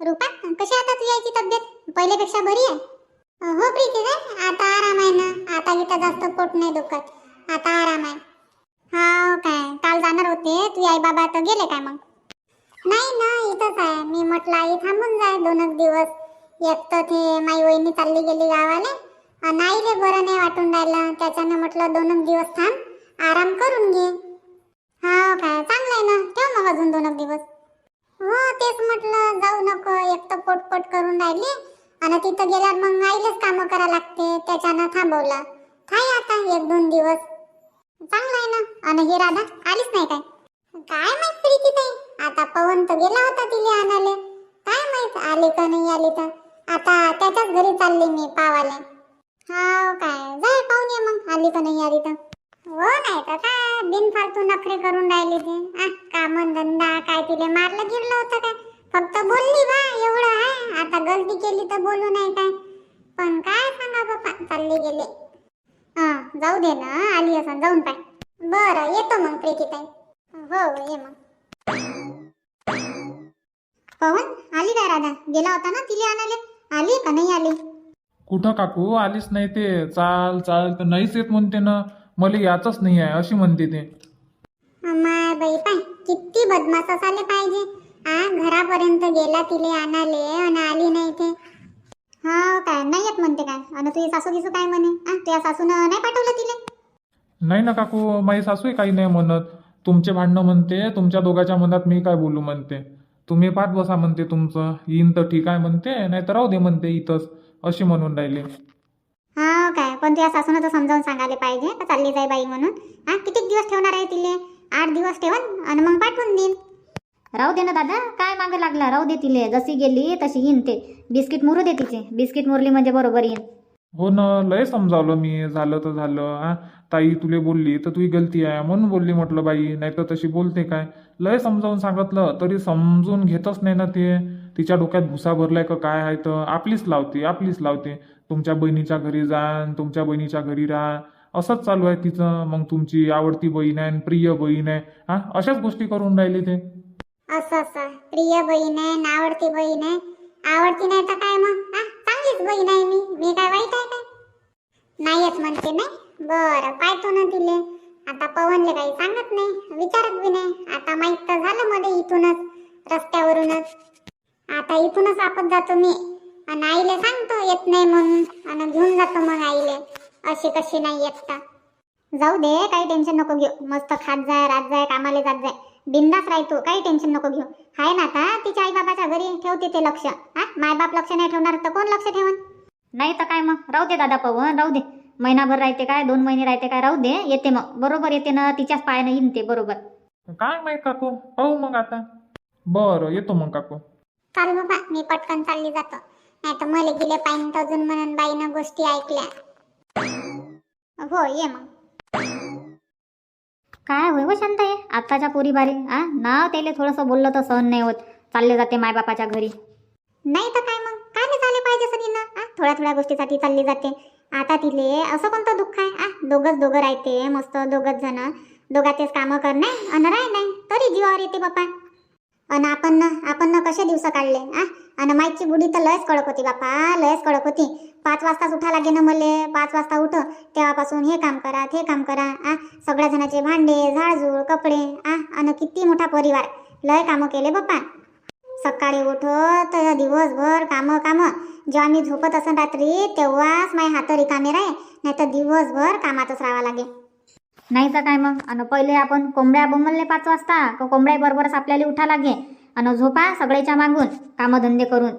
रूपा कशी आता तुझ्याची तब्येत? पहिल्यापेक्षा बरी आहे? हो प्रीती रे. आता आराम आहे ना. आता इथं जास्त पोट नाही दुखत. आता आराम आहे. हा काय. काल जाणार होते. तू आई बाबा तर गेले काय मग? नाही ना इथंच आहे. मी म्हटलं आई थांबून जाय दोनच दिवस. एक तर ते माई वहिनी चालली गेली गावाला. नाही रे बरं नाही वाटून राहिलं. त्याच्यानं म्हटलं दोनच दिवस थांब. आराम करून घे. हा काय. चांगलं आहे ना. ठेव मग अजून दोनच दिवस. हो तेच म्हटलं. जाऊ करून राहिली. आणि तिथं गेल्यावर मग आईलाच कामं करा लागते. त्याच्यानं थांबवलं. काय आता एक दोन दिवस. चांगलं आहे ना? आणि हे राधा आलीच नाही काय? काय माहीत प्रीती ताई? आता पवन तर गेला होता तिले आणाले काय माहीत आले का नाही आले तर? आता त्याच्याच घरी चालले मी पावाले. हा काय? जाय पाहून ये मग आली का नाही आली तर? हो नाही तर काय? बिनफालतू नखरे करून राहिली ते. आ, कामं धंदा काय तिले मारलं गिरलं होतं काय? फक्त बोलली बा गलती केली तर बोलू नाही काय. पण काय सांगा बापा चालली गेले. हा जाऊ दे ना आली असं जाऊन पाय. बरं येतो मग प्रीतीताई. हो ये मग. पवन आली काय राधा? गेला होता ना तिले आणाले आली का नाही आली? कुठं काकू? आलीच नाही ते. चाल चाल तर नाहीच येत म्हणते ना. मला याचंच नाही आहे अशी म्हणते ते. माय बाई पाय किती बदमाश असाले पाहिजे. आ घरापर्यंत गेला तिले आणाले आणि आली नाही ते. हा काय नाही येत म्हणते काय? आणि तुझी सासू गिसू काय म्हणे? आ तुझ्या सासूनं नाही पाठवलं तिले? नाही ना काकू माझी सासूही काही नाही म्हणत. तुमचे भांडणं म्हणते तुमच्या दोघांच्या मनात मी काय बोलू म्हणते. तुम्ही पाच बसा म्हणते तुमचं. येईन तर ठीक आहे म्हणते नाही तर राहू दे म्हणते इथंच अशी म्हणून राहिले. हा काय पण तुझ्या सासूनं तर समजावून सांगायला पाहिजे. का चालली जाय बाई म्हणून. हा किती दिवस ठेवणार आहे तिले? आठ दिवस ठेवन आणि मग पाठवून देईन. राहू दे ना दादा काय मागं लागला? राहू दे तिले जशी गेली तशी येईन ते. बिस्किट मुरू दे तिचे बिस्किट मुरली म्हणजे बरोबर येईन. हो ना लय समजावलं मी झालं तर झालं हा? ताई तुले बोलली तर तुझी गलती आहे म्हणून बोलली म्हटलं बाई नाही तर तशी बोलते काय? लय समजावून सांगितलं तरी समजून घेतच नाही ना ते. तिच्या डोक्यात भुसा भरलाय का काय आहे तर? आपलीच लावते आपलीच लावते. तुमच्या बहिणीच्या घरी जा तुमच्या बहिणीच्या घरी राहा. असंच चालू आहे तिचं मग तुमची आवडती बहीण आहे प्रिय बहीण आहे हा? अशाच गोष्टी करून राहिली ते. असं असं. प्रिय बहीण आहे ना आवडती बहीण आहे. आवडती नाही तर काय मग? हा? चांगलीच बहीण आहे मी. मी काय वाईट आहे काय? नाहीच म्हणते नाही? बरं पाहतो ना तिले. आता पवनले काही सांगत नाही विचारत बी नाही. आता माहीत तर झालं मध्ये इथूनच रस्त्यावरूनच. आता इथूनच आपत जातो मी. आणि आईले सांगतो येत नाही म्हणून. आणि घेऊन जातो मग आईले. अशी कशी नाही येत जाऊ दे काही टेन्शन नको घेऊ. मस्त खात जाय रात जाय कामाला जात जाय. बिंदास राह तू काही टेन्शन नको घेऊ. हाय ना आता तिच्या आई बाबाच्या घरी ठेवते ते लक्ष. हा? मायबाप लक्ष नाही ठेवणार तर कोण लक्ष ठेवण नाही तर काय मग? राहू दे दादा पवन राहू दे. महिनाभर राहते काय दोन महिने राहते काय राहू दे येते मग. बरोबर येते ना तिच्याच पायानं येईन ते बरोबर. काय माहीत काकू? पाहू मग आता. बरं येतो मग काकू. चाल बाबा मी पटकन चालली जातो. नाही तर मला गेले पाहिजे अजून म्हणून बाईनं गोष्टी ऐकल्या. हो ये मग. काय होय हो व शांत आहे आत्ताच्या पोरी बारी आ? ना त्याला थोडंसं बोललं तर सहन नाही होत. चालले जाते मायबापाच्या घरी. नाही तर काय मग? काय नाही चालले पाहिजे सगळीनं? आ? थोड्या थोड्या गोष्टीसाठी चालली जाते. आता तिले असं कोणतं दुःख आहे? आ? दोघंच दोघं राहते मस्त दोघंच जण. दोघाचेच कामं करणे आणि राह नाही तरी जीवावर येते बापा. आणि आपण आपण ना कसे दिवस काढले आ? आणि माईची बुडी तर लयच कडक होती बापा लयच कडक होती. पाच वाजताच उठा लागे ना मले पाच वाजता उठ तेव्हापासून हे काम करा ते काम करा आ? सगळ्या जणांचे भांडे झाडझूड कपडे आ? आणि किती मोठा परिवार. लय कामं केले बाप्पा सकाळी उठत तर दिवसभर कामं कामं. जेव्हा मी झोपत असं रात्री तेव्हाच माझे हात रिकामे राहे नाही तर दिवसभर कामातच राहावं लागे नाही तर काय मग? आणि पहिले आपण कोंबड्या बोंबलले पाच वाजता कोंबड्या बरोबरच आपल्याला उठा लागे आणि झोपा सगळ्याच्या मागून कामधंदे करून.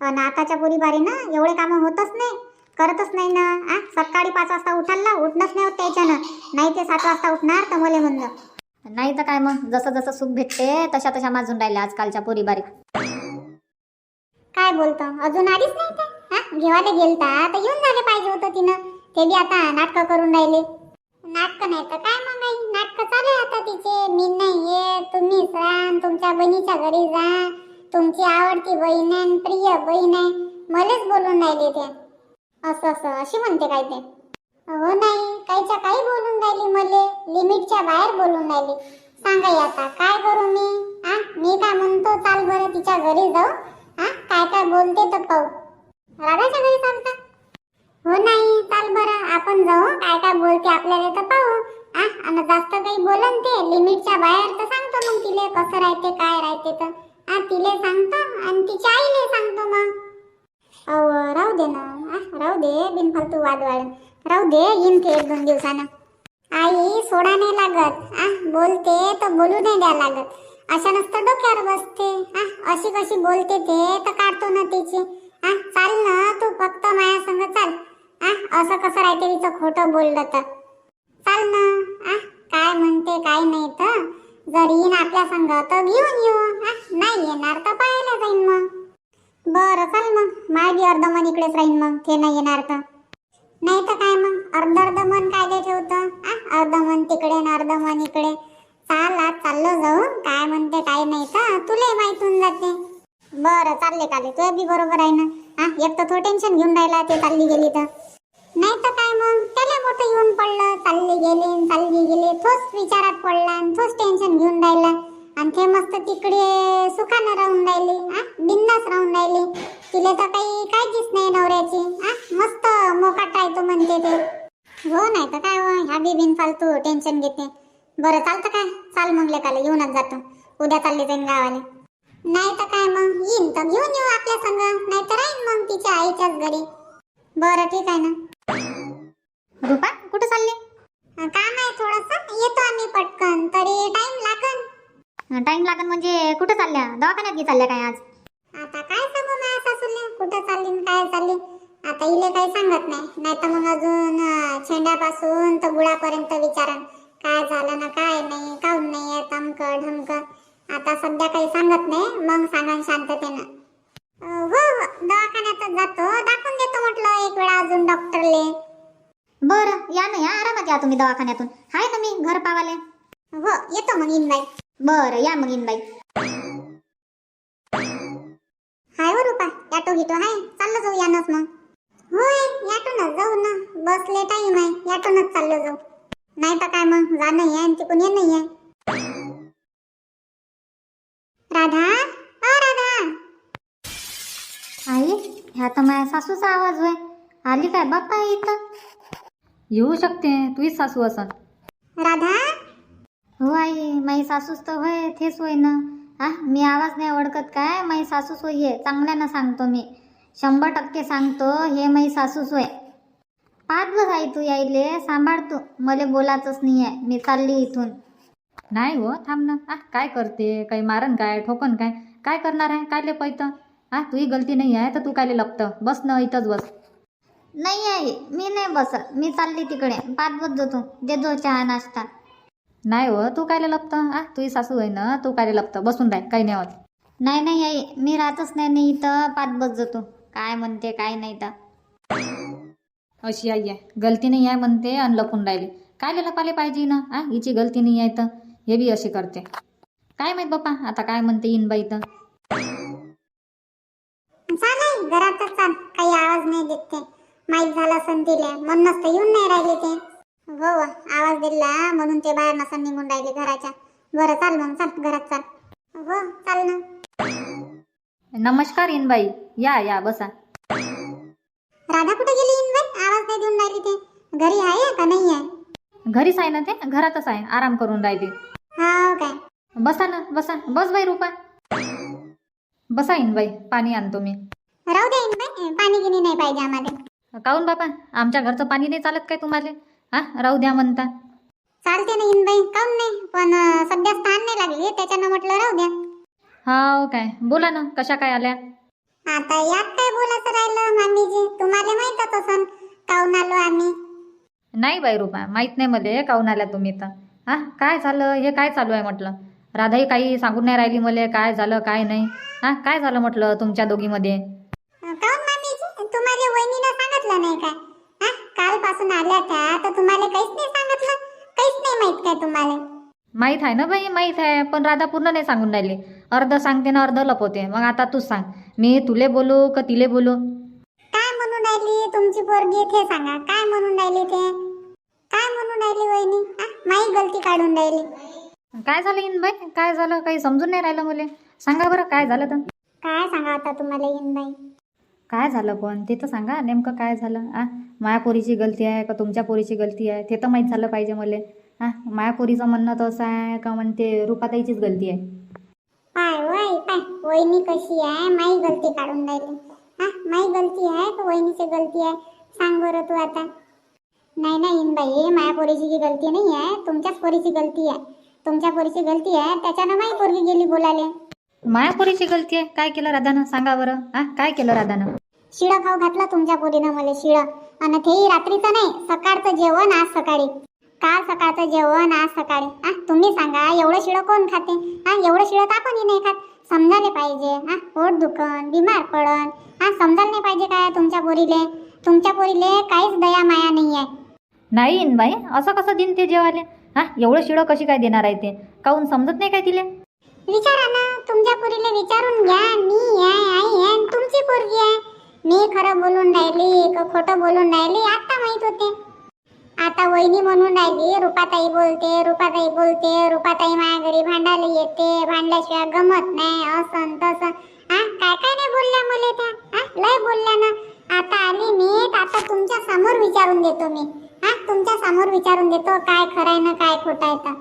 आणि आताच्या पोरी बारीनं एवढे कामं होतच नाही करतच नाही ना. आ सकाळी पाच वाजता उठायला उठणंच नाही होत त्याच्यानं. नाही ते सात वाजता उठणार तर मले म्हणलं. नाही तर काय मग? जसं जसं सुख भेटते तशा तशा माजून राहिल्या आजकालच्या पोरी बारी काय बोलतो? अजून आलीच नाही ते? हा घेवायला गेलता तर येऊन झाले पाहिजे होतं तिनं. ते बी आता नाटकं करून राहिले. नाटक नाही तर काय मग आई? नाटकं चालू आहे आता तिचे. मी नाही ये तुम्ही जा तुमच्या बहिणीच्या घरी जा. तुमची आवडती बहीण आहे प्रिय बहीण आहे. मलाच बोलून राहिली ते. असं असं. अशी म्हणते काय ते? हो नाही. काहीच्या काही बोलून राहिली मले. लिमिटच्या बाहेर बोलून राहिली. सांगा आता काय करू मी? आ? मी काय म्हणतो चाल बरं तिच्या घरी जाऊ. हा काय काय बोलते तर पाहू. राधाच्या घरी चालता हो नाही चाल बरं आपण जाऊ? काय काय बोलते आपल्याला तर पाहू. आ आणि जास्त काही बोलन ते. लिमिटच्या बाहेर तर सांगतो मग तिले कसं राहते काय राहते तर. आ तिले सांगतो आणि तिच्या आईले सांगतो मग. अहो राहू दे ना. आ, राहू दे बिनफालतू वाद वाढ राहू दे येईन ते एक दोन दिवसानं. आई सोडा नाही लागत. आ बोलते तर बोलू नाही द्या लागत. अशा नसतं डोक्यावर बसते. आ अशी कशी बोलते ते तर काढतो ना तिची. आ चाल ना तू फक्त माझ्या असं कसं राहते तिचं खोटं बोललं तर? चाल ना आ काय म्हणते काय नाही तर? जर येईन आपल्या संघ तर घेऊन येऊ आ नाही येणार तर पाहायला जाईन मग. बरं चाल मग. माय बी अर्ध मन इकडेच राहीन मग ते नाही येणार तर. नाही तर काय मग? अर्ध अर्ध मन काय ठेवतं आ अर्ध मन तिकडे न अर्ध मन इकडे. चाल आज चाललो जाऊ. काय म्हणते काय नाही तर? तुलाही माहीत होऊन जाते. बरं चालले काले तुझ्या बी बरोबर आहे ना? हा एक तर तो टेन्शन घेऊन राहिला ते चालली गेली तर. नाही तर काय मग? त्याला मोठं येऊन पडलं? चालली गेले न गेले. गेली तोच विचारात पडला आणि तोच टेन्शन घेऊन राहिला. आणि ते मस्त तिकडे सुखानं राहून राहिले आ? बिंदास राहून राहिले. तिला तर काही काळजीच नाही नवऱ्याची आ? मस्त मोकाट राहतो म्हणते ते. हो नाही तर काय हो? ह्या बी बिनफालतू टेन्शन घेते. बरं चालतं काय? चाल मग लेकाला येऊनच जातो. उद्या चालले जाईन गावाले. नाही तर काय मग? येईन तर घेऊन येऊ आपल्या संग. नाही तर राहीन मग तिच्या आईच्याच घरी. बरं ठीक आहे ना. रुपा कुठं चालली? काम आहे थोडस? येतो आम्ही पटकन. तरी टाइम लागन? टाइम लागन म्हणजे कुठं चालल्या? दवाखान्यात गी चालल्या काय आज? आता काय सांगू माझ्या सासूले? कुठं चालली काय चालली? आता इले काही सांगत नाही. नाही तर मग अजून छेंड्यापासून तर गुळापर्यंत विचारन. काय झालं ना काय नाही काऊन नाही आहे तमक ढमक? आता सध्या काही सांगत नाही. मग सांगन शांततेनं. दवाखान्यातच जातो. दाखवून देतो म्हटलं एक वेळा अजून डॉक्टरले. बरं या ना या आरामात या तुम्ही दवाखान्यातून. हाय ना मी घर पावाले. हो येतो मग इनबाई. बरं या मग इनबाई. हाय हो रुपा ऑटो गिटो हाय. चाललो जाऊ यानच मग. होय याटोनच जाऊ ना. बसले टाइम आहे याटोनच चाललो जाऊ. नाही तर काय मग जाणं आहे आणि तिकून येणं आहे राधा अ राधा आई ह्या तर माझ्या सासूचा आवाज होय. आली काय बाप्पा इथं? येऊ शकते तुझीच सासू असन. राधा? हो आई माई सासूच तर होय तेच होय ना. हा मी आवाज नाही ओळखत काय? माई सासूच होय हे चांगल्यानं सांगतो मी. शंभर टक्के सांगतो हे माई सासूच होय. पाच बस आई तू यायले सांभाळ तू. मला बोलायचंच नाही आहे मी चालली इथून. नाही हो थांब ना. आ काय करते? काही मारन काय? ठोकन काय? काय करणार आहे? काय ले पैतं? आ तुही गलती नाही आहे तर तू काय लपतं? बस ना इथंच बस. नाही आहे मी नाही बसत. मी चालली तिकडे. पाच बस जातो देतो चहा नाश्ता. नाही हो तू काय लपतं? आ तुझी सासू आहे ना तू काय लपतं? बसून राह काही नाही होत. नाही नाही आई मी राहतच नाही नाही इथं. पाच बस जातो काय म्हणते काय नाही तर अशी आई आहे. गलती नाही आहे म्हणते आणि लपून राहिली. काय लपाले पाहिजे ना? आ हिची गलती नाही आहे तर हे बी अशी करते. काय माहीत बाप्पा आता काय म्हणते येईन बाई तर चाल घरातच चाल. काही आवाज नाही देत ते. माहीत झाला असन तिला. म्हणूनच तर येऊन नाही राहिले ते. हो हो, आवाज दिला म्हणून ते बाहेर नसन निघून राहिले घराच्या. बरं चाल मग चाल घरात चाल. हो चाल ना. नमस्कार येईन बाई या या बसा. राधा कुठे गेली इनबाई? आवाज नाही देऊन राहिली ते. घरी आहे का? नाही आहे? घरीच आहे ना ते? घरातच आहे. आराम करून राहिली. हो काय? बसा ना बसा. बस बाई रुपा. बसा येईन बाई पाणी आणतो मी राहू दे इनबाई पाणी गिनी नाही पाहिजे आम्हाला. काहून बाबा आमच्या घरचं पाणी नाही चालत काय तुम्हाला? हा राहू द्या म्हणता. चालते ना इनबाई काऊन नाही? पण अं, सध्या स्थान नाही लागली त्याच्यानं म्हटलं राहू द्या. हो काय बोला ना कशा काय आल्या? आता यात काय बोलायचं राहिलं मामीजी? तुम्हाला माहीतच असन काऊन आलो आम्ही? नाही बाई रुपा माहीत नाही मध्ये काहून आल्या तुम्ही तर. हा काय झालं हे काय चालू आहे म्हटलं? राधाही काही सांगून नाही राहिली मले काय झालं काय नाही. हा काय झालं म्हटलं तुमच्या दोघीमध्ये? काऊन मामीजी तुम्हाला वहिनीनं सांगितलं नाही काय हा कालपासून आल्या त्या तर तुम्हाला काहीच नाही सांगितलं. काहीच नाही माहीत काय तुम्हाला. माहीत आहे ना बाई माहीत आहे पण राधा पूर्ण नाही सांगून राहिली. अर्ध सांगते ना अर्ध लपवते. मग आता तूच सांग. मी तुले बोलू का तिले बोलू? काय म्हणून राहिली? तुमची पोरगी ते सांगा. काय म्हणून राहिली ते? काय म्हणून राहिली वहिनी? हा माही गलती काढून राहिली. काय झालं इन बाई? काय झालं? काही समजून नाही राहिलं मुले. सांगा बरं काय झालं तर? काय सांगा आता तुम्हाला येईनबाई काय झालं पण? ते तर सांगा नेमकं काय झालं? आ? माया पोरीची गलती आहे का तुमच्या पोरीची गलती आहे? ते तर माहीत झालं पाहिजे मला. हा माया पोरीचं म्हणणं तर असं आहे का म्हणते रुपाताईचीच गलती आहे? पाय वय पाय. वहिनी कशी आहे? माई गलती काढून राहिली. हा माई गलती आहे का वहिनीची गलती आहे? सांग बरं तू आता. नाही नाही बाई. माया पोरीची जी गलती नाही आहे तुमच्याच पोरीची गलती आहे. तुमच्या पोरीची गलती आहे त्याच्यानं माई पोरगी गेली बोलाले माया पोरीची गलती आहे? काय केलं राधानं? सांगा बरं. आ काय केलं राधानं? शिळं खाऊ घातलं तुमच्या पोरीनं मला शिळं. आणि तेही रात्रीचं नाही सकाळचं जेवण आज सकाळी. काल सकाळचं जेवण आज सकाळी. आ तुम्ही सांगा एवढं शिळं कोण खाते? हा एवढं शिळं तर आपणही नाही खात? समजायला पाहिजे. हा पोट दुखन बिमार पडन. हा समजायला नाही पाहिजे काय तुमच्या पोरीले? तुमच्या पोरीले काहीच दया माया नाही आहे नाही इन बाई असं कसं देईन ते जेवाले हा एवढं शिळं कशी काय देणार आहे ते? काहून समजत नाही काय तिले? विचारा ना तुमच्या पुरीला विचारून घ्या. मी आहे आई आहे तुमची पोरगी आहे. मी खरं बोलून राहिली का खोटं बोलून राहिली आता माहीत होते. आता वहिनी म्हणून राहिली रुपाताई बोलते रुपाताई बोलते रुपाताई माझ्या घरी भांडायला येते भांडल्याशिवाय गमत नाही असं तसं. हा काय काय नाही बोलल्या मला त्या? हा लय बोलल्या ना. आता आली मी आता तुमच्यासमोर विचारून देतो मी. हा तुमच्यासमोर विचारून देतो काय खरं आहे ना काय खोटं आहे तर.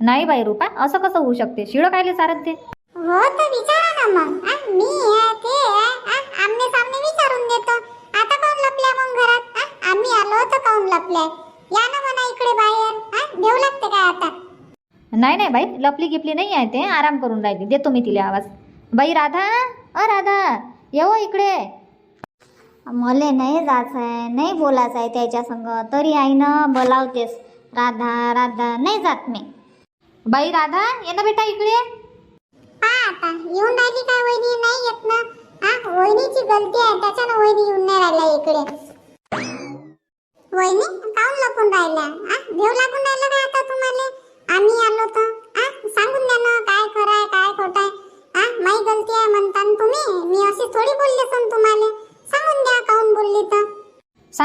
नाही बाई रुपा असं कसं होऊ शकते? शिळं कायले सारत ते हो तर विचारा ना मग. आ, मी आहे ते आहे. आ, आमने सामने विचारून देतो. आता काऊन लपल्या मग घरात? आ, आम्ही आलो तर काऊन लपल्याय या ना म्हणा इकडे बाहेर. आ, देऊ लागते काय आता? नाही नाही बाई लपली गिपली नाही आहे ते. आराम करून राहिली. देतो मी तिला आवाज. बाई राधा अ राधा येव इकडे. मले नाही जायचं आहे नाही बोलायचं आहे त्याच्या संग. तरी आईनं बोलावतेस. राधा राधा नाही जात मी. बाई राधा ये ना बेटा इकडे. पा आता येऊन राहिली काय वहिनी? नाही येत ना. हा वहिनीची गलती आहे. त्याच्यानं वहिनी येऊन नाही राहिल्या इकडे. वहिनी काऊन लपून राहिल्या? हा देऊ लागून राहिलं काय आता तुम्हाला आम्ही आलो तर आ सांगून द्या ना काय खरं आहे काय खोटं आहे आ माई गलती आहे म्हणता न तुम्ही मी अशी थोडी बोलली असन तुम्हाला सांगून द्या काऊन बोलली तर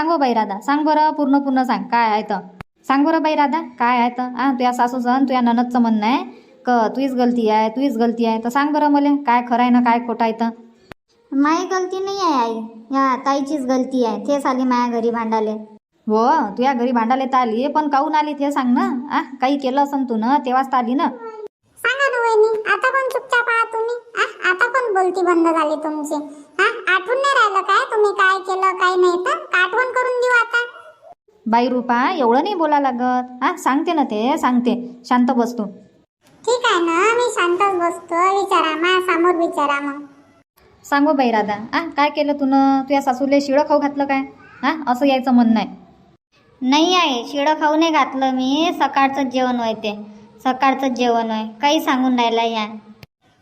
सांग बाई राधा सांग बरं पूर्ण पूर्ण सांग काय आहे तर सांग बरं बाई राधा काय आहे तर हा तुझ्या सासूचं तुझ्या ननदचं म्हणणं आहे. क तुझीच गलती आहे तुझीच गलती आहे तर सांग बरं मला काय खरं आहे ना काय खोटं आहे तर माई गलती नाही आहे आई. या ताईचीच गलती आहे तेच आली माया घरी भांडाले हो तुझ्या घरी भांडाले तर आली पण काहून आली ते सांग ना? आ काही केलं असन तू ना तेव्हाच तर आली ना? सांगा ना वहिनी आता पण चुपचाप आहात तुम्ही? आ आता पण बोलती बंद झाली तुमची? हा आठवून नाही राहिलं काय? तुम्ही काय केलं काय नाही तर? आठवण करून देऊ आता. बाई रुपा एवढं नाही बोला लागत. हा सांगते ना ते सांगते. शांत बस तू. ठीक आहे ना मी शांतच बसतो. विचारा मा समोर विचारा मग. सांगू बाई राधा. आ काय केलं तू तुझ्या सासूले शिळं खाऊ घातलं काय? हा असं यायचं म्हणणं आहे नाही आहे शिळं खाऊ नाही घातलं मी. सकाळचं जेवण होय ते. सकाळचं जेवण होय. काही सांगून राहिला या.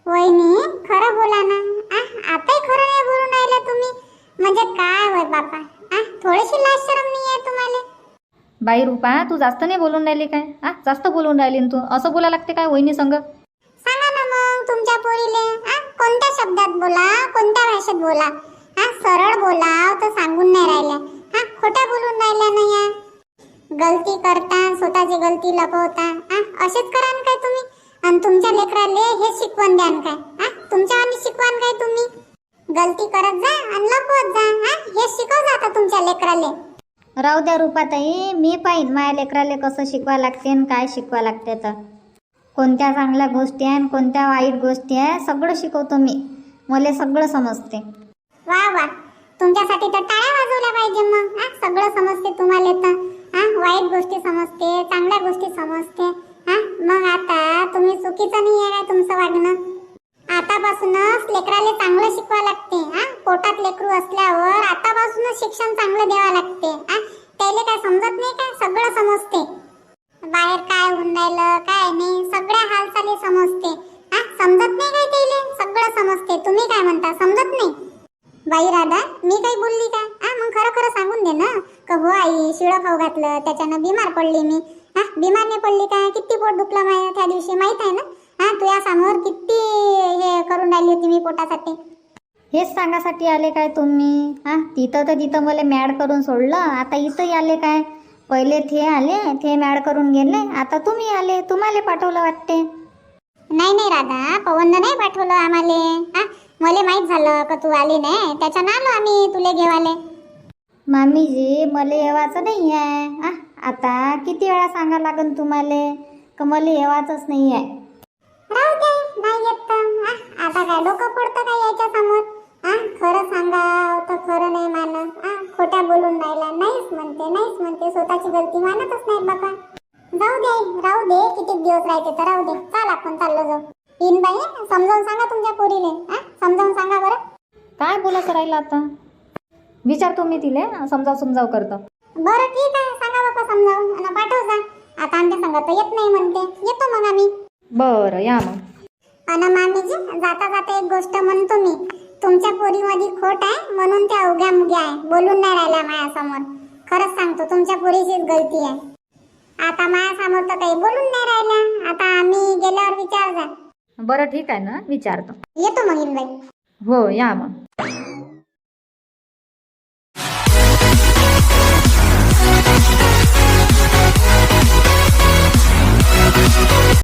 वहिनी खरं बोला ना. आताही खरं नाही बोलून राहिलं तुम्ही. म्हणजे काय होय बापा? आ थोडीशी लाज शरम नाही आहे तुम्हाला? बाई रुपा तू जास्त नाही बोलून राहिली काय? आ जास्त बोलून राहिली न तू. असं बोला लागते काय वहिनी संग? सांगा ना मग तुमच्या पोरीले. आ कोणत्या शब्दात बोला? कोणत्या भाषेत बोला? हा सरळ बोला तर सांगून नाही राहिल्या हा खोट्या बोलून राहिल्या नाही या. गलती करता स्वतःची गलती लपवता. हा असेच करा न काय तुम्ही? आणि तुमच्या लेकराले हे शिकवण द्यान काय? तुमच्या आणि शिकवान काय तुम्ही? गलती करत जा आणि लपवत जा हा? हे शिकव आता तुमच्या लेकराले. राहू द्या रुपाताई मी पाहिन माझ्या लेकराले कसं शिकवा लागते आणि काय शिकवा लागते तर. कोणत्या चांगल्या गोष्टी आहे आणि कोणत्या वाईट गोष्टी आहे सगळं शिकवतो मी. मला सगळं समजते. वा वा. तुमच्यासाठी तर टाळ्या वाजवल्या पाहिजे मग हा? सगळं समजते तुम्हाला तर. हा? वाईट गोष्टी समजते चांगल्या गोष्टी समजते. हा? मग आता तुम्ही चुकीचं नाही आहे काय तुमचं वागणं? आतापासूनच लेकराले चांगलं शिकवा लागते हा? पोटात लेकरू असल्यावर आतापासूनच शिक्षण चांगलं द्यावं लागते हा? त्याला काय समजत नाही काय सगळं समजते. बाहेर काय होऊन राहिलं काय नाही सगळ्या हालचाली समजते हा? समजत नाही काय त्याला? सगळं समजते. तुम्ही काय म्हणता? समजत नाही? बाई राधा मी काही बोलली का? हा मग खरं खरं सांगून दे ना. का हो आई शिळं खाऊ घातलं त्याच्यानं बिमार पडली मी. हा बिमार नाही पडली काय किती पोट दुखलं माझ्या त्या दिवशी माहीत आहे ना? हा तुझ्या समोर किती हे करून राहिली होती मी पोटासाठी? हेच सांगासाठी आले काय तुम्ही? हा तिथं तर तिथं मला मॅड करून सोडलं. आता इथंही आले काय? पहिले ते आले ते मॅड करून गेले. आता तुम्ही आले तुम्हाला पाठवलं वाटते. नाही नाही राधा. पवननं नाही पाठवलं आम्हाला. हा मला माहीत झालं का तू आली नाही? त्याच्यानं आलो आम्ही तुले घेवाले. मामीजी मला येवाचं नाही आहे. आ, आता किती वेळा सांगा लागन तुम्हाला? का मला येवाचंच नाही आहे? राहू दे नाही येत तर? आता काय डोकं पडतं काय याच्या समोर हा खरं सांगा तर खरं नाही मानत. हा खोट्या बोलून राहिला. नाहीच म्हणते नाहीच म्हणते. स्वतःची गलती मानतच नाही बाबा जाऊ दे राहू दे किती दिवस राहते तर राहू दे. चाल आपण चाललो जाऊ. इन बाई समजावून सांगा तुमच्या पोरीले. हा समजावून सांगा बरं. काय बोलायचं राहिलं आता? विचारतो मी तिले समजाव समजाव करतो. बरं ठीक आहे. सांगा बाबा समजावून. आणि पाठव जा. आता आमच्या संघात तर येत नाही म्हणते. येतो मग आम्ही. बरं या मग. अन मामीजी जाता जाता एक गोष्ट म्हणतो मी. तुमच्या पोरीमध्ये खोट आहे म्हणून त्या उग्या मुग्या आहे. बोलून नाही राहिल्या मायासमोर खरंच सांगतो तुमच्या पोरीचीच गलती आहे. आता मायासमोर तर काही बोलून नाही राहिल्या. आता आम्ही गेल्यावर विचार जा. बरं ठीक आहे ना विचारतो. येतो मग इंबाई हो या मग.